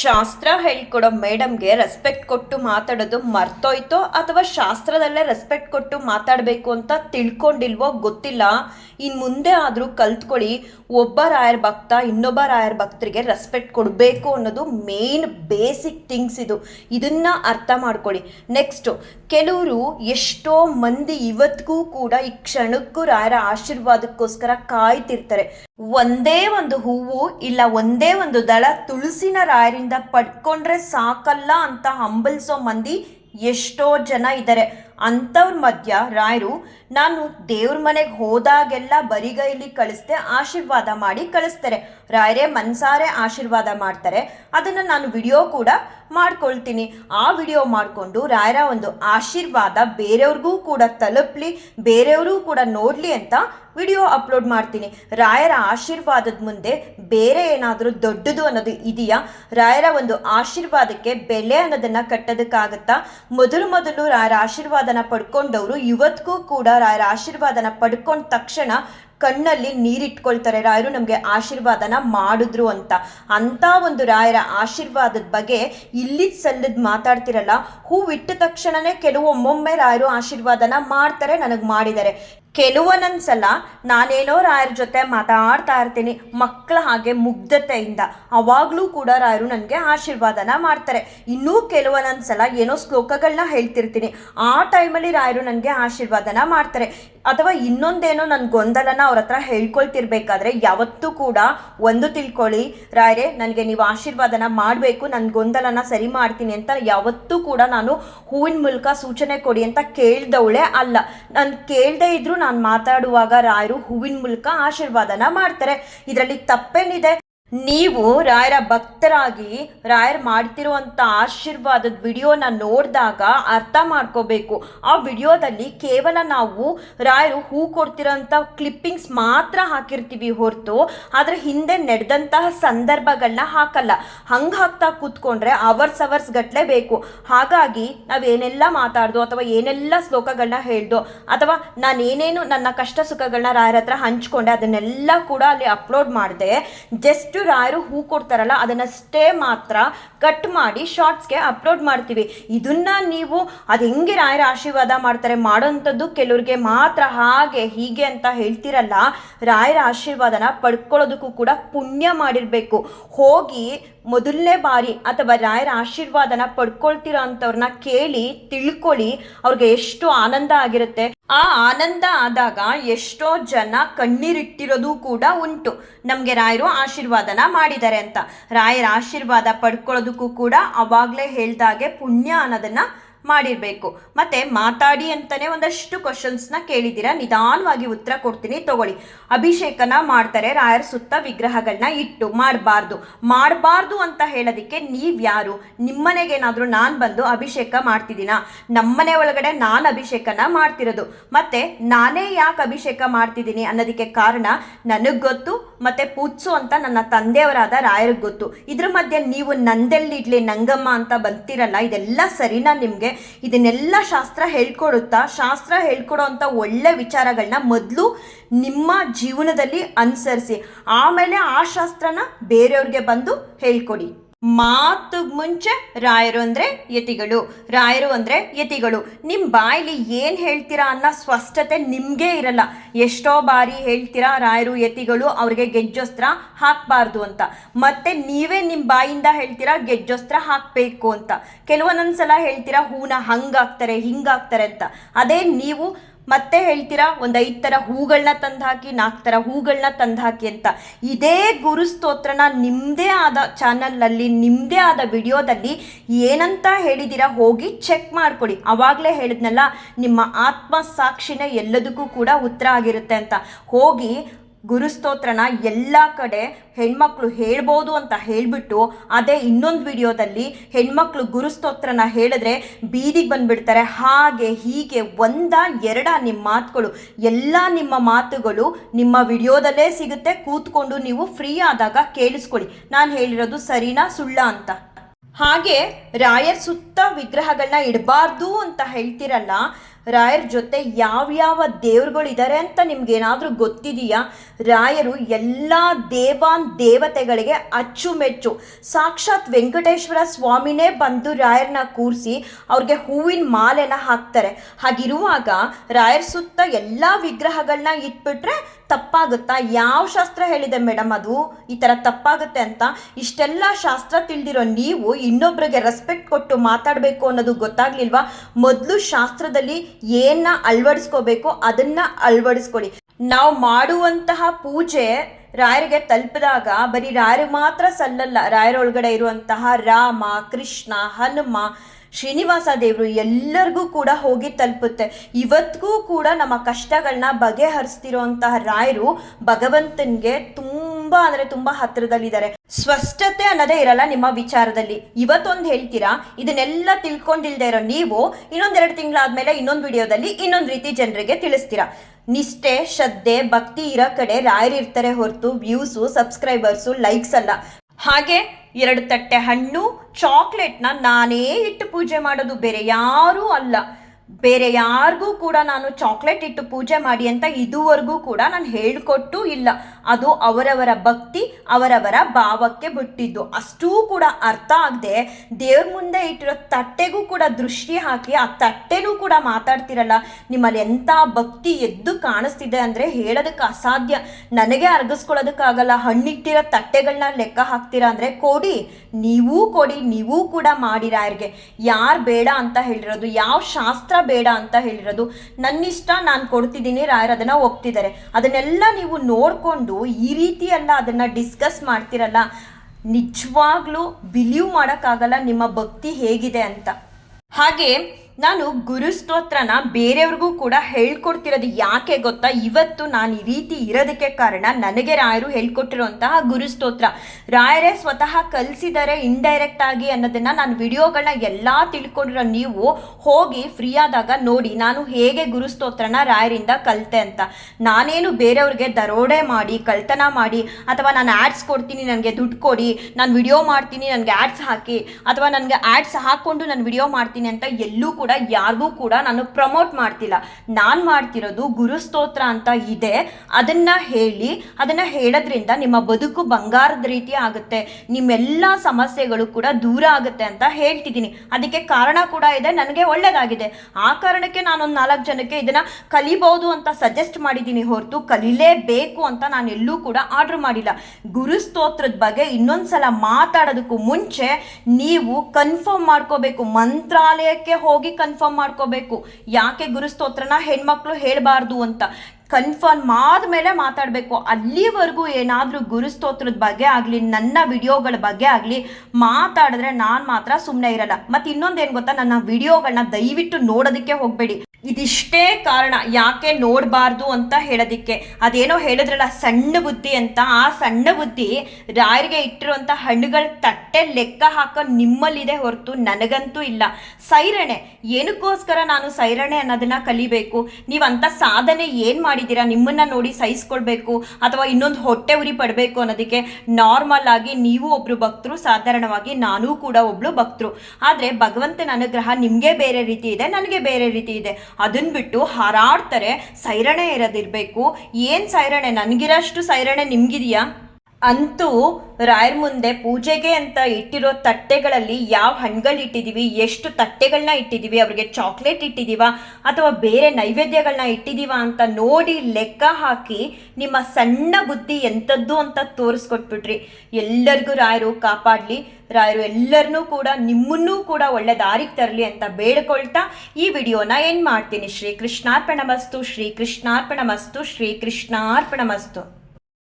ಶಾಸ್ತ್ರ ಹೇಳ್ಕೊಡೋ ಮೇಡಮ್ಗೆ ರೆಸ್ಪೆಕ್ಟ್ ಕೊಟ್ಟು ಮಾತಾಡೋದು ಮರ್ತೋಯ್ತೋ ಅಥವಾ ಶಾಸ್ತ್ರದಲ್ಲೇ ರೆಸ್ಪೆಕ್ಟ್ ಕೊಟ್ಟು ಮಾತಾಡಬೇಕು ಅಂತ ತಿಳ್ಕೊಂಡಿಲ್ವೋ ಗೊತ್ತಿಲ್ಲ. ಇನ್ನು ಮುಂದೆ ಆದರೂ ಕಲ್ತ್ಕೊಳ್ಳಿ. ಒಬ್ಬ ರಾಯರ್ ಭಕ್ತ ಇನ್ನೊಬ್ಬ ರಾಯರ್ ಭಕ್ತರಿಗೆ ರೆಸ್ಪೆಕ್ಟ್ ಕೊಡಬೇಕು ಅನ್ನೋದು ಮೇನ್ ಬೇಸಿಕ್ ಥಿಂಗ್ಸ್ ಇದು. ಇದನ್ನು ಅರ್ಥ ಮಾಡ್ಕೊಳ್ಳಿ. ನೆಕ್ಸ್ಟು ಕೆಲವರು ಎಷ್ಟೋ ಮಂದಿ ಇವತ್ತಿಗೂ ಕೂಡ ಈ ಕ್ಷಣಕ್ಕೂ ರಾಯರ ಆಶೀರ್ವಾದಕ್ಕೋಸ್ಕರ ಕಾಯ್ತಿರ್ತಾರೆ. ಒಂದೇ ಒಂದು ಹೂವು ಇಲ್ಲ, ಒಂದೇ ಒಂದು ದಳ ತುಳಸಿನ ರಾಯರಿಂದ ಪಡ್ಕೊಂಡ್ರೆ ಸಾಕಲ್ಲ ಅಂತ ಹಂಬಲ್ಸೋ ಮಂದಿ ಎಷ್ಟೋ ಜನ ಇದ್ದಾರೆ. ಅಂಥವ್ರ ಮಧ್ಯ ರಾಯರು, ನಾನು ದೇವ್ರ ಮನೆಗೆ ಹೋದಾಗೆಲ್ಲ ಬರಿಗೈಲಿ ಕಳಿಸ್ದೆ ಆಶೀರ್ವಾದ ಮಾಡಿ ಕಳಿಸ್ತಾರೆ. ರಾಯರೇ, ಮನ್ಸಾರೆ ಆಶೀರ್ವಾದ ಮಾಡ್ತಾರೆ. ಅದನ್ನು ನಾನು ವಿಡಿಯೋ ಕೂಡ ಮಾಡ್ಕೊಳ್ತೀನಿ. ಆ ವಿಡಿಯೋ ಮಾಡಿಕೊಂಡು ರಾಯರ ಒಂದು ಆಶೀರ್ವಾದ ಬೇರೆಯವ್ರಿಗೂ ಕೂಡ ತಲುಪಲಿ, ಬೇರೆಯವರು ಕೂಡ ನೋಡಲಿ ಅಂತ ವಿಡಿಯೋ ಅಪ್ಲೋಡ್ ಮಾಡ್ತೀನಿ. ರಾಯರ ಆಶೀರ್ವಾದದ ಮುಂದೆ ಬೇರೆ ಏನಾದರೂ ದೊಡ್ಡದು ಅನ್ನೋದು ಇದೆಯಾ? ರಾಯರ ಒಂದು ಆಶೀರ್ವಾದಕ್ಕೆ ಬೆಲೆ ಅನ್ನೋದನ್ನು ಕಟ್ಟೋದಕ್ಕಾಗತ್ತಾ? ಮೊದಲು ಮೊದಲು ರಾಯರ ಆಶೀರ್ವಾದನ ಪಡ್ಕೊಂಡವರು ಇವತ್ತಿಗೂ ಕೂಡ ರಾಯರ ಆಶೀರ್ವಾದನ ಪಡ್ಕೊಂಡ ತಕ್ಷಣ ಕಣ್ಣಲ್ಲಿ ನೀರಿಟ್ಕೊಳ್ತಾರೆ. ರಾಯರು ನಮಗೆ ಆಶೀರ್ವಾದನ ಮಾಡಿದ್ರು ಅಂತ. ಅಂಥ ಒಂದು ರಾಯರ ಆಶೀರ್ವಾದದ ಬಗ್ಗೆ ಇಲ್ಲಿ ಸಲ್ಲದ್ ಮಾತಾಡ್ತಿರಲ್ಲ. ಹೂವಿಟ್ಟ ತಕ್ಷಣನೇ ಕೆಲವೊಮ್ಮೊಮ್ಮೆ ರಾಯರು ಆಶೀರ್ವಾದನ ಮಾಡ್ತಾರೆ, ನನಗೆ ಮಾಡಿದ್ದಾರೆ. ಕೆಲವೊಂದೊಂದ್ಸಲ ನಾನೇನೋ ರಾಯರ ಜೊತೆ ಮಾತಾಡ್ತಾ ಇರ್ತೀನಿ. ಮಕ್ಕಳ ಹಾಗೆ ಮುಗ್ಧತೆಯಿಂದ. ಅವಾಗಲೂ ಕೂಡ ರಾಯರು ನನಗೆ ಆಶೀರ್ವಾದನ ಮಾಡ್ತಾರೆ. ಇನ್ನೂ ಕೆಲವೊಂದೊಂದ್ಸಲ ಏನೋ ಶ್ಲೋಕಗಳನ್ನ ಹೇಳ್ತಿರ್ತೀನಿ. ಆ ಟೈಮಲ್ಲಿ ರಾಯರು ನನಗೆ ಆಶೀರ್ವಾದನ ಮಾಡ್ತಾರೆ. ಅಥವಾ ಇನ್ನೊಂದೇನೋ ನನ್ನ ಗೊಂದಲನ ಅವ್ರ ಹತ್ರ ಹೇಳ್ಕೊಳ್ತಿರ್ಬೇಕಾದ್ರೆ ಯಾವತ್ತೂ ಕೂಡ ಒಂದು ತಿಳ್ಕೊಳ್ಳಿ, ರಾಯರೇ, ನನಗೆ ನೀವು ಆಶೀರ್ವಾದನ ಮಾಡಬೇಕು ನನ್ನ ಗೊಂದಲನ ಸರಿ ಮಾಡ್ತೀನಿ ಅಂತ ಯಾವತ್ತೂ ಕೂಡ ನಾನು ಹೂವಿನ ಮೂಲಕ ಸೂಚನೆ ಕೊಡಿ ಅಂತ ಕೇಳ್ದವಳೆ ಅಲ್ಲ. ನಾನು ಕೇಳದೇ ಇದ್ದರೂ ನಾನು ಮಾತಾಡುವಾಗ ರಾಯರು ಹೂವಿನ ಮೂಲಕ ಆಶೀರ್ವಾದನ ಮಾಡ್ತಾರೆ. ಇದರಲ್ಲಿ ತಪ್ಪೇನಿದೆ? ನೀವು ರಾಯರ ಭಕ್ತರಾಗಿ ರಾಯರ್ ಮಾಡ್ತಿರುವಂಥ ಆಶೀರ್ವಾದದ ವಿಡಿಯೋನ ನೋಡಿದಾಗ ಅರ್ಥ ಮಾಡ್ಕೋಬೇಕು. ಆ ವಿಡಿಯೋದಲ್ಲಿ ಕೇವಲ ನಾವು ರಾಯರು ಹೂ ಕೊಡ್ತಿರೋಂಥ ಕ್ಲಿಪ್ಪಿಂಗ್ಸ್ ಮಾತ್ರ ಹಾಕಿರ್ತೀವಿ ಹೊರತು ಅದರ ಹಿಂದೆ ನಡೆದಂತಹ ಸಂದರ್ಭಗಳನ್ನ ಹಾಕಲ್ಲ. ಹಂಗೆ ಹಾಕ್ತಾ ಕೂತ್ಕೊಂಡ್ರೆ ಅವರ್ಸ್ ಅವರ್ಸ್ ಗಟ್ಟಲೆ ಬೇಕು. ಹಾಗಾಗಿ ನಾವೇನೆಲ್ಲ ಮಾತಾಡ್ದು ಅಥವಾ ಏನೆಲ್ಲ ಶ್ಲೋಕಗಳನ್ನ ಹೇಳ್ದು ಅಥವಾ ನಾನು ಏನೇನು ನನ್ನ ಕಷ್ಟ ಸುಖಗಳನ್ನ ರಾಯರ ಹತ್ರ ಹಂಚ್ಕೊಂಡೆ ಅದನ್ನೆಲ್ಲ ಕೂಡ ಅಲ್ಲಿ ಅಪ್ಲೋಡ್ ಮಾಡಿದೆ. ಜಸ್ಟ್ ರಾಯರು ಹೂ ಕೊಡ್ತಾರಲ್ಲ ಅದನ್ನಷ್ಟೇ ಮಾತ್ರ ಕಟ್ ಮಾಡಿ ಶಾರ್ಟ್ಸ್ಗೆ ಅಪ್ಲೋಡ್ ಮಾಡ್ತೀವಿ. ಇದನ್ನ ನೀವು ಅದು ಹೆಂಗೆ ರಾಯರ ಆಶೀರ್ವಾದ ಮಾಡ್ತಾರೆ ಮಾಡೋಂಥದ್ದು ಕೆಲವ್ರಿಗೆ ಮಾತ್ರ ಹಾಗೆ ಹೀಗೆ ಅಂತ ಹೇಳ್ತಿರಲ್ಲ, ರಾಯರ ಆಶೀರ್ವಾದನ ಪಡ್ಕೊಳ್ಳೋದಕ್ಕೂ ಕೂಡ ಪುಣ್ಯ ಮಾಡಿರಬೇಕು. ಹೋಗಿ ಮೊದಲನೇ ಬಾರಿ ಅಥವಾ ರಾಯರ ಆಶೀರ್ವಾದನ ಪಡ್ಕೊಳ್ತಿರೋ ಅಂತವ್ರನ್ನ ಕೇಳಿ, ತಿಳ್ಕೊಳ್ಳಿ. ಅವ್ರಿಗೆ ಎಷ್ಟು ಆನಂದ ಆಗಿರುತ್ತೆ. ಆ ಆನಂದ ಆದಾಗ ಎಷ್ಟೋ ಜನ ಕಣ್ಣೀರಿಟ್ಟಿರೋದು ಕೂಡ ಉಂಟು. ನಮಗೆ ರಾಯರು ಆಶೀರ್ವಾದನ ಮಾಡಿದ್ದಾರೆ ಅಂತ. ರಾಯರ ಆಶೀರ್ವಾದ ಪಡ್ಕೊಳ್ಳೋದಕ್ಕೂ ಕೂಡ ಅವಾಗಲೇ ಹೇಳ್ದಾಗೆ ಪುಣ್ಯ ಅನ್ನೋದನ್ನ ಮಾಡಿರಬೇಕು. ಮತ್ತೆ ಮಾತಾಡಿ ಅಂತಾನೆ ಒಂದಷ್ಟು ಕ್ವಶನ್ಸ್ನ ಕೇಳಿದ್ದೀರಾ? ನಿಧಾನವಾಗಿ ಉತ್ತರ ಕೊಡ್ತೀನಿ, ತಗೊಳ್ಳಿ. ಅಭಿಷೇಕನ ಮಾಡ್ತಾರೆ, ರಾಯರ ಸುತ್ತ ವಿಗ್ರಹಗಳನ್ನ ಇಟ್ಟು ಮಾಡಬಾರ್ದು. ಮಾಡಬಾರ್ದು ಅಂತ ಹೇಳೋದಕ್ಕೆ ನೀವ್ಯಾರು ನಿಮ್ಮನೆಗೇನಾದರೂ ನಾನು ಬಂದು ಅಭಿಷೇಕ ಮಾಡ್ತಿದ್ದೀನ? ನಮ್ಮನೆ ಒಳಗಡೆ ನಾನು ಅಭಿಷೇಕನ ಮಾಡ್ತಿರೋದು. ಮತ್ತೆ ನಾನೇ ಯಾಕೆ ಅಭಿಷೇಕ ಮಾಡ್ತಿದ್ದೀನಿ ಅನ್ನೋದಕ್ಕೆ ಕಾರಣ ನನಗೆ ಗೊತ್ತು, ಮತ್ತೆ ಪೂಜ್ಸು ಅಂತ ನನ್ನ ತಂದೆಯವರಾದ ರಾಯರಿಗೆ ಗೊತ್ತು. ಇದ್ರ ಮಧ್ಯೆ ನೀವು ನಂದೆಲ್ಲಿಡ್ಲಿ ನಂಗಮ್ಮ ಅಂತ ಬಂತಿರಲ್ಲ, ಇದೆಲ್ಲ ಸರಿನಾ ನಿಮಗೆ? ಇದನ್ನೆಲ್ಲ ಶಾಸ್ತ್ರ ಹೇಳ್ಕೊಡುತ್ತಾ, ಶಾಸ್ತ್ರ ಹೇಳ್ಕೊಡೋ ಅಂತ ಒಳ್ಳೆ ವಿಚಾರಗಳನ್ನ ಮೊದಲು ನಿಮ್ಮ ಜೀವನದಲ್ಲಿ ಅನುಸರಿಸಿ. ಆಮೇಲೆ ಆ ಶಾಸ್ತ್ರನ ಬೇರೆಯವ್ರಿಗೆ ಬಂದು ಹೇಳ್ಕೊಡಿ. ಮಾತುಗ್ ಮುಂಚೆ ರಾಯರು ಅಂದರೆ ಯತಿಗಳು, ರಾಯರು ಅಂದರೆ ಯತಿಗಳು. ನಿಮ್ಮ ಬಾಯಲ್ಲಿ ಏನು ಹೇಳ್ತೀರಾ ಅನ್ನೋ ಸ್ಪಷ್ಟತೆ ನಿಮಗೆ ಇರಲ್ಲ. ಎಷ್ಟೋ ಬಾರಿ ಹೇಳ್ತೀರಾ ರಾಯರು, ಯತಿಗಳು ಅವ್ರಿಗೆ ಗೆಜ್ಜೋಸ್ತ್ರ ಹಾಕಬಾರ್ದು ಅಂತ. ಮತ್ತೆ ನೀವೇ ನಿಮ್ಮ ಬಾಯಿಂದ ಹೇಳ್ತೀರಾ ಗೆಜ್ಜೋಸ್ತ್ರ ಹಾಕಬೇಕು ಅಂತ. ಕೆಲವೊಂದೊಂದು ಸಲ ಹೇಳ್ತೀರಾ ಹೂನ ಹಂಗಾಗ್ತಾರೆ ಹಿಂಗಾಗ್ತಾರೆ ಅಂತ. ಅದೇ ನೀವು ಮತ್ತೆ ಹೇಳ್ತೀರಾ? ಒಂದು ಐದು ಥರ ಹೂಗಳನ್ನ ತಂದು ಹಾಕಿ ನಾಲ್ಕು ಥರ ಹೂಗಳನ್ನ ತಂದು ಹಾಕಿ ಅಂತ. ಇದೇ ಗುರು ಸ್ತೋತ್ರನ ನಿಮ್ಮದೇ ಆದ ಚಾನಲ್ನಲ್ಲಿ ನಿಮ್ಮದೇ ಆದ ವಿಡಿಯೋದಲ್ಲಿ ಏನಂತ ಹೇಳಿದ್ದೀರಾ ಹೋಗಿ ಚೆಕ್ ಮಾಡ್ಕೊಡಿ. ಅವಾಗಲೇ ಹೇಳಿದ್ನಲ್ಲ, ನಿಮ್ಮ ಆತ್ಮ ಸಾಕ್ಷಿನೇ ಎಲ್ಲದಕ್ಕೂ ಕೂಡ ಉತ್ತರ ಆಗಿರುತ್ತೆ ಅಂತ. ಹೋಗಿ ಗುರುಸ್ತೋತ್ರನ ಎಲ್ಲ ಕಡೆ ಹೆಣ್ಮಕ್ಳು ಹೇಳ್ಬೋದು ಅಂತ ಹೇಳಿಬಿಟ್ಟು, ಅದೇ ಇನ್ನೊಂದು ವಿಡಿಯೋದಲ್ಲಿ ಹೆಣ್ಮಕ್ಳು ಗುರುಸ್ತೋತ್ರನ ಹೇಳಿದ್ರೆ ಬೀದಿಗೆ ಬಂದ್ಬಿಡ್ತಾರೆ. ಹಾಗೆ, ಹೀಗೆ ಒಂದ, ಎರಡ ನಿಮ್ಮ ಮಾತುಗಳು, ಎಲ್ಲ ನಿಮ್ಮ ಮಾತುಗಳು ನಿಮ್ಮ ವಿಡಿಯೋದಲ್ಲೇ ಸಿಗುತ್ತೆ. ಕೂತ್ಕೊಂಡು ನೀವು ಫ್ರೀ ಆದಾಗ ಕೇಳಿಸ್ಕೊಳ್ಳಿ. ನಾನು ಹೇಳಿರೋದು ಸರಿನಾ ಸುಳ್ಳ ಅಂತ? ಹಾಗೆ, ರಾಯರ್ ಸುತ್ತ ವಿಗ್ರಹಗಳನ್ನ ಇಡಬಾರ್ದು ಅಂತ ಹೇಳ್ತಿರಲ್ಲ ರಾಯರ್ ಜೊತೆ ಯಾವ್ಯಾವ ದೇವ್ರುಗಳಿದ್ದಾರೆ ಅಂತ ನಿಮ್ಗೇನಾದರೂ ಗೊತ್ತಿದೆಯಾ? ರಾಯರು ಎಲ್ಲ ದೇವಾನ್ ದೇವತೆಗಳಿಗೆ ಅಚ್ಚುಮೆಚ್ಚು. ಸಾಕ್ಷಾತ್ ವೆಂಕಟೇಶ್ವರ ಸ್ವಾಮಿನೇ ಬಂದು ರಾಯರನ್ನ ಕೂರಿಸಿ ಅವ್ರಿಗೆ ಹೂವಿನ ಮಾಲೆನ ಹಾಕ್ತಾರೆ. ಹಾಗಿರುವಾಗ ರಾಯರ ಸುತ್ತ ಎಲ್ಲ ವಿಗ್ರಹಗಳನ್ನ ಇಟ್ಬಿಟ್ರೆ ತಪ್ಪಾಗುತ್ತಾ? ಯಾವ ಶಾಸ್ತ್ರ ಹೇಳಿದೆ ಮೇಡಮ್ ಅದು? ಈ ಥರ ತಪ್ಪಾಗುತ್ತೆ ಅಂತ? ಇಷ್ಟೆಲ್ಲ ಶಾಸ್ತ್ರ ತಿಳಿದಿರೋ ನೀವು ಇನ್ನೊಬ್ಬರಿಗೆ ರೆಸ್ಪೆಕ್ಟ್ ಕೊಟ್ಟು ಮಾತಾಡಬೇಕು ಅನ್ನೋದು ಗೊತ್ತಾಗ್ಲಿಲ್ವಾ? ಮೊದಲು ಶಾಸ್ತ್ರದಲ್ಲಿ ಏನ ಅಳವಡಿಸ್ಕೋಬೇಕು ಅದನ್ನ ಅಳವಡಿಸ್ಕೊಳ್ಳಿ ನಾವು ಮಾಡುವಂತಹ ಪೂಜೆ ರಾಯರಿಗೆ ತಲುಪಿದಾಗ ಬರೀ ರಾಯರು ಮಾತ್ರ ಸಲ್ಲಲ್ಲ. ರಾಯರೊಳಗಡೆ ಇರುವಂತಹ ರಾಮ, ಕೃಷ್ಣ, ಹನುಮ ಶ್ರೀನಿವಾಸ ದೇವರು ಎಲ್ಲರಿಗೂ ಕೂಡ ಹೋಗಿ ತಲುಪುತ್ತೆ. ಇವತ್ತಿಗೂ ಕೂಡ ನಮ್ಮ ಕಷ್ಟಗಳನ್ನ ಬಗೆಹರಿಸ್ತಿರೋಂತಹ ರಾಯರು ಭಗವಂತನಿಗೆ ತುಂಬಾ ಅಂದ್ರೆ ತುಂಬಾ ಹತ್ತಿರದಲ್ಲಿದ್ದಾರೆ. ಸ್ಪಷ್ಟತೆ ಅನ್ನೋದೇ ಇರಲ್ಲ ನಿಮ್ಮ ವಿಚಾರದಲ್ಲಿ. ಇವತ್ತೊಂದು ಹೇಳ್ತೀರಾ? ಇದನ್ನೆಲ್ಲ ತಿಳ್ಕೊಂಡಿಲ್ದೇ ಇರೋ ನೀವು ಇನ್ನೊಂದೆರಡು ತಿಂಗಳಾದ್ಮೇಲೆ ಇನ್ನೊಂದು ವಿಡಿಯೋದಲ್ಲಿ ಇನ್ನೊಂದು ರೀತಿ ಜನರಿಗೆ ತಿಳಿಸ್ತೀರಾ? ನಿಷ್ಠೆ, ಶ್ರದ್ಧೆ, ಭಕ್ತಿ ಇರೋ ಕಡೆ ರಾಯರಿರ್ತಾರೆ ಹೊರತು ವ್ಯೂಸು, ಸಬ್ಸ್ಕ್ರೈಬರ್ಸು, ಲೈಕ್ಸ್ ಅಲ್ಲ. ಹಾಗೆ ಎರಡು ತಟ್ಟೆ ಹಣ್ಣು ಚಾಕ್ಲೇಟ್ನ ನಾನೇ ಇಟ್ಟು ಪೂಜೆ ಮಾಡೋದು. ಬೇರೆ ಯಾರೂ ಅಲ್ಲ. ಬೇರೆ ಯಾರಿಗೂ ಕೂಡ ನಾನು ಚಾಕ್ಲೇಟ್ ಇಟ್ಟು ಪೂಜೆ ಮಾಡಿ ಅಂತ ಇದುವರೆಗೂ ಕೂಡ ನಾನು ಹೇಳಿಕೊಟ್ಟು ಇಲ್ಲ. ಅದು ಅವರವರ ಭಕ್ತಿ, ಅವರವರ ಭಾವಕ್ಕೆ ಬಿಟ್ಟಿದ್ದು. ಅಷ್ಟೂ ಕೂಡ ಅರ್ಥ ಆಗದೆ ದೇವ್ರ ಮುಂದೆ ಇಟ್ಟಿರೋ ತಟ್ಟೆಗೂ ಕೂಡ ದೃಷ್ಟಿ ಹಾಕಿ ಆ ತಟ್ಟೆನೂ ಕೂಡ ಮಾತಾಡ್ತಿರಲ್ಲ. ನಿಮ್ಮಲ್ಲಿ ಎಂಥ ಭಕ್ತಿ ಎದ್ದು ಕಾಣಿಸ್ತಿದೆ ಅಂದರೆ ಹೇಳೋದಕ್ಕೆ ಅಸಾಧ್ಯ. ನನಗೆ ಅರ್ಗಿಸ್ಕೊಳ್ಳೋದಕ್ಕಾಗಲ್ಲ. ಹಣ್ಣಿಟ್ಟಿರೋ ತಟ್ಟೆಗಳನ್ನ ಲೆಕ್ಕ ಹಾಕ್ತೀರಾ ಅಂದರೆ ಕೊಡಿ. ನೀವೂ ಕೊಡಿ, ನೀವೂ ಕೂಡ ಮಾಡಿ ಯಾರಿಗೆ ಯಾರು ಬೇಡ ಅಂತ ಹೇಳಿರೋದು, ಯಾವ ಶಾಸ್ತ್ರ ಬೇಡ ಅಂತ ಹೇಳಿರೋದು, ನನ್ನಿಷ್ಟ ನಾನು ಕೊಡ್ತಿದ್ದೀನಿ ರಾಯರ್ ಅದನ್ನು ಒಪ್ತಿದ್ದಾರೆ. ಅದನ್ನೆಲ್ಲ ನೀವು ನೋಡಿಕೊಂಡು ಈ ರೀತಿ ಎಲ್ಲ ಅದನ್ನು ಡಿಸ್ಕಸ್ ಮಾಡ್ತಿರಲ್ಲ ನಿಜವಾಗ್ಲೂ ಬಿಲೀವ್ ಮಾಡೋಕ್ಕಾಗಲ್ಲ ನಿಮ್ಮ ಭಕ್ತಿ ಹೇಗಿದೆ ಅಂತ. ಹಾಗೆ ನಾನು ಗುರು ಸ್ತೋತ್ರನ ಬೇರೆಯವ್ರಿಗೂ ಕೂಡ ಹೇಳ್ಕೊಡ್ತಿರೋದು ಯಾಕೆ ಗೊತ್ತಾ? ಇವತ್ತು ನಾನು ಈ ರೀತಿ ಇರೋದಕ್ಕೆ ಕಾರಣ ನನಗೆ ರಾಯರು ಹೇಳ್ಕೊಟ್ಟಿರುವಂತಹ ಗುರು ಸ್ತೋತ್ರ. ರಾಯರೇ ಸ್ವತಃ ಕಲಿಸಿದರೆ ಇಂಡೈರೆಕ್ಟ್ ಆಗಿ ಅನ್ನೋದನ್ನ ನಾನು ವಿಡಿಯೋಗಳನ್ನ ಎಲ್ಲ ತಿಳ್ಕೊಂಡಿರೋ ನೀವು ಹೋಗಿ ಫ್ರೀ ಆದಾಗ ನೋಡಿ ನಾನು ಹೇಗೆ ಗುರು ಸ್ತೋತ್ರನ ರಾಯರಿಂದ ಕಲಿತೆ ಅಂತ. ನಾನೇನು ಬೇರೆಯವ್ರಿಗೆ ದರೋಡೆ ಮಾಡಿ, ಕಳ್ತನ ಮಾಡಿ, ಅಥವಾ ನಾನು ಆ್ಯಡ್ಸ್ ಕೊಡ್ತೀನಿ, ನನಗೆ ದುಡ್ಡು ಕೊಡಿ, ನಾನು ವಿಡಿಯೋ ಮಾಡ್ತೀನಿ, ನನಗೆ ಆ್ಯಡ್ಸ್ ಹಾಕಿ, ಅಥವಾ ನನಗೆ ಆ್ಯಡ್ಸ್ ಹಾಕ್ಕೊಂಡು ನಾನು ವಿಡಿಯೋ ಮಾಡ್ತೀನಿ ಅಂತ ಎಲ್ಲೂ ಕೂಡ ಯಾರಿಗೂ ಕೂಡ ನಾನು ಪ್ರಮೋಟ್ ಮಾಡ್ತಿಲ್ಲ. ನಾನು ಮಾಡ್ತಿರೋದು ಗುರುಸ್ತೋತ್ರ ಅಂತ ಇದೆ. ಅದನ್ನು ಹೇಳಿ, ಅದನ್ನು ಹೇಳೋದ್ರಿಂದ ನಿಮ್ಮ ಬದುಕು ಬಂಗಾರದ ರೀತಿ ಆಗುತ್ತೆ. ನಿಮ್ಮೆಲ್ಲ ಸಮಸ್ಯೆಗಳು ಕೂಡ ದೂರ ಆಗುತ್ತೆ ಅಂತ ಹೇಳ್ತಿದ್ದೀನಿ. ಅದಕ್ಕೆ ಕಾರಣ ಕೂಡ ಇದೆ, ನನಗೆ ಒಳ್ಳೆಯದಾಗಿದೆ ಆ ಕಾರಣಕ್ಕೆ ನಾನೊಂದು ನಾಲ್ಕು ಜನಕ್ಕೆ ಇದನ್ನು ಕಲಿಬಹುದು ಅಂತ ಸಜೆಸ್ಟ್ ಮಾಡಿದ್ದೀನಿ ಹೊರತು ಕಲಿಲೇಬೇಕು ಅಂತ ನಾನು ಎಲ್ಲೂ ಕೂಡ ಆರ್ಡರ್ ಮಾಡಿಲ್ಲ. ಗುರುಸ್ತೋತ್ರದ ಬಗ್ಗೆ ಇನ್ನೊಂದು ಸಲ ಮಾತಾಡೋದಕ್ಕೂ ಮುಂಚೆ ನೀವು ಕನ್ಫರ್ಮ್ ಮಾಡ್ಕೋಬೇಕು. ಮಂತ್ರಾಲಯಕ್ಕೆ ಹೋಗಿ ಕನ್ಫರ್ಮ್ ಮಾಡ್ಕೋಬೇಕು. ಯಾಕೆ ಗುರುಸ್ತೋತ್ರನ ಹೆಣ್ಮಕ್ಳು ಹೇಳಬಾರ್ದು ಅಂತ. ಕನ್ಫರ್ಮ್ ಆದ್ಮೇಲೆ ಮಾತಾಡಬೇಕು. ಅಲ್ಲಿವರೆಗೂ ಏನಾದರೂ ಗುರುಸ್ತೋತ್ರದ ಬಗ್ಗೆ ಆಗಲಿ, ನನ್ನ ವಿಡಿಯೋಗಳ ಬಗ್ಗೆ ಆಗಲಿ ಮಾತಾಡಿದ್ರೆ ನಾನು ಮಾತ್ರ ಸುಮ್ಮನೆ ಇರಲ್ಲ. ಮತ್ತು ಏನು ಗೊತ್ತಾ? ನನ್ನ ವಿಡಿಯೋಗಳನ್ನ ದಯವಿಟ್ಟು ನೋಡೋದಕ್ಕೆ ಹೋಗಬೇಡಿ. ಇದಿಷ್ಟೇ ಕಾರಣ. ಯಾಕೆ ನೋಡಬಾರ್ದು ಅಂತ ಹೇಳೋದಿಕ್ಕೆ. ಅದೇನೋ ಹೇಳಿದ್ರಲ್ಲ, ಸಣ್ಣ ಬುದ್ಧಿ ಅಂತ. ಆ ಸಣ್ಣ ಬುದ್ಧಿ ರಾಯರಿಗೆ ಇಟ್ಟಿರುವಂಥ ಹಣ್ಣುಗಳ ತಟ್ಟೆ ಲೆಕ್ಕ ಹಾಕೋ ನಿಮ್ಮಲ್ಲಿದೆ ಹೊರತು ನನಗಂತೂ ಇಲ್ಲ. ಸೈರಣೆ, ಏನಕ್ಕೋಸ್ಕರ ನಾನು ಸೈರಣೆ ಅನ್ನೋದನ್ನ ಕಲಿಬೇಕು? ನೀವಂಥ ಸಾಧನೆ ಏನು ಮಾಡಿದ್ದೀರಾ? ನಿಮ್ಮನ್ನು ನೋಡಿ ಸಹಿಸ್ಕೊಳ್ಬೇಕು ಅಥವಾ ಇನ್ನೊಂದು ಹೊಟ್ಟೆ ಉರಿ ಪಡಬೇಕು ಅನ್ನೋದಕ್ಕೆ? ನಾರ್ಮಲ್ ಆಗಿ ನೀವು ಒಬ್ಬರು ಭಕ್ತರು, ಸಾಧಾರಣವಾಗಿ ನಾನೂ ಕೂಡ ಒಬ್ಬಳು ಭಕ್ತರು. ಆದರೆ ಭಗವಂತನ ಅನುಗ್ರಹ ನಿಮಗೆ ಬೇರೆ ರೀತಿ ಇದೆ, ನನಗೆ ಬೇರೆ ರೀತಿ ಇದೆ. ಅದನ್ನ ಬಿಟ್ಟು ಹಾರಾಡ್ತಾರೆ ಸೈರಣೆ ಇರೋದಿರಬೇಕು. ಏನು ಸೈರಣೆ? ನನಗಿರೋಷ್ಟು ಸೈರಣೆ ನಿಮ್ಗಿದೆಯಾ? ಅಂತೂ ರಾಯರ ಮುಂದೆ ಪೂಜೆಗೆ ಅಂತ ಇಟ್ಟಿರೋ ತಟ್ಟೆಗಳಲ್ಲಿ ಯಾವ ಹಣ್ಗಳು ಇಟ್ಟಿದ್ದೀವಿ ಎಷ್ಟು ತಟ್ಟೆಗಳನ್ನ ಇಟ್ಟಿದ್ದೀವಿ ಅವರಿಗೆ ಚಾಕ್ಲೇಟ್ ಇಟ್ಟಿದ್ದೀವ ಅಥವಾ ಬೇರೆ ನೈವೇದ್ಯಗಳನ್ನ ಇಟ್ಟಿದ್ದೀವ ಅಂತ ನೋಡಿ ಲೆಕ್ಕ ಹಾಕಿ ನಿಮ್ಮ ಸಣ್ಣ ಬುದ್ಧಿ ಎಂಥದ್ದು ಅಂತ ತೋರಿಸ್ಕೊಟ್ಬಿಟ್ರಿ. ಎಲ್ಲರಿಗೂ ರಾಯರು ಕಾಪಾಡಲಿ, ರಾಯರು ಎಲ್ಲರನ್ನೂ ಕೂಡ, ನಿಮ್ಮನ್ನೂ ಕೂಡ ಒಳ್ಳೆ ದಾರಿಗೆ ತರಲಿ ಅಂತ ಬೇಡ್ಕೊಳ್ತಾ ಈ ವಿಡಿಯೋನ ಏನು ಮಾಡ್ತೀನಿ. ಶ್ರೀ ಕೃಷ್ಣಾರ್ಪಣ ಮಸ್ತು ಶ್ರೀ ಕೃಷ್ಣಾರ್ಪಣ ಮಸ್ತು ಶ್ರೀ ಕೃಷ್ಣಾರ್ಪಣ ಮಸ್ತು